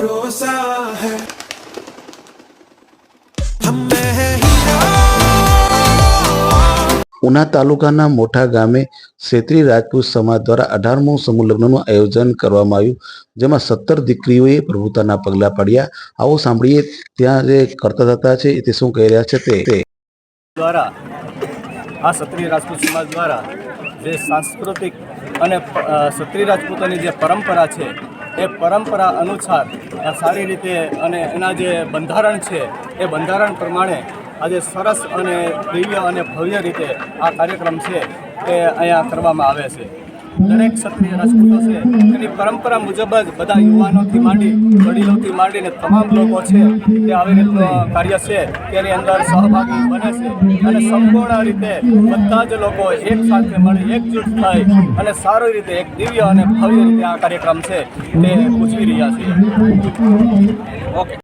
भरोसा है हम में है हीरा ઉના તાલુકાના મોટા ગામે ક્ષેત્રીય રાજપૂત સમાજ દ્વારા અઢારમું સમૂહ લગ્નનું આયોજન કરવામાં આવ્યું જેમાં સત્તર દીકરીઓએ પ્રભુતાના પગલાં પાડ્યા આવો સાંભળીએ ત્યાં જે કરતા થતા છે તે શું કહી રહ્યા છે તે તે દ્વારા આ ક્ષત્રિય રાજપૂત સમાજ દ્વારા જે સાંસ્કૃતિક અને પ- અ, ક્ષત્રિય રાજપૂતોની જે પરંપરા છે એ પરંપરા અનુસાર સારી રીતે અને એના જે બંધારણ છે, એ બંધારણ પ્રમાણે આજે સરસ અને દિવ્ય અને ભવ્ય રીતે આ કાર્યક્રમ છે, એ અહીંયા કરવામાં આવે છે. દરેક ક્ષત્રિય રાજપૂતો છે. એની પરંપરા મુજબ જ બધા યુવાનોથી માંડી, વડીલોથી માંડીને તમામ લોકો છે તે આવી રીતનું કાર્ય છે તેની અંદર સહભાગી બને છે. અને સંપૂર્ણ રીતે બધા જ લોકો એક સાથે મળી એકજૂટ થાય અને સારી રીતે એક દિવ્ય અને ભવ્ય રીતે આ કાર્યક્રમ છે તે ઉજવી રહ્યા છીએ. ઓકે.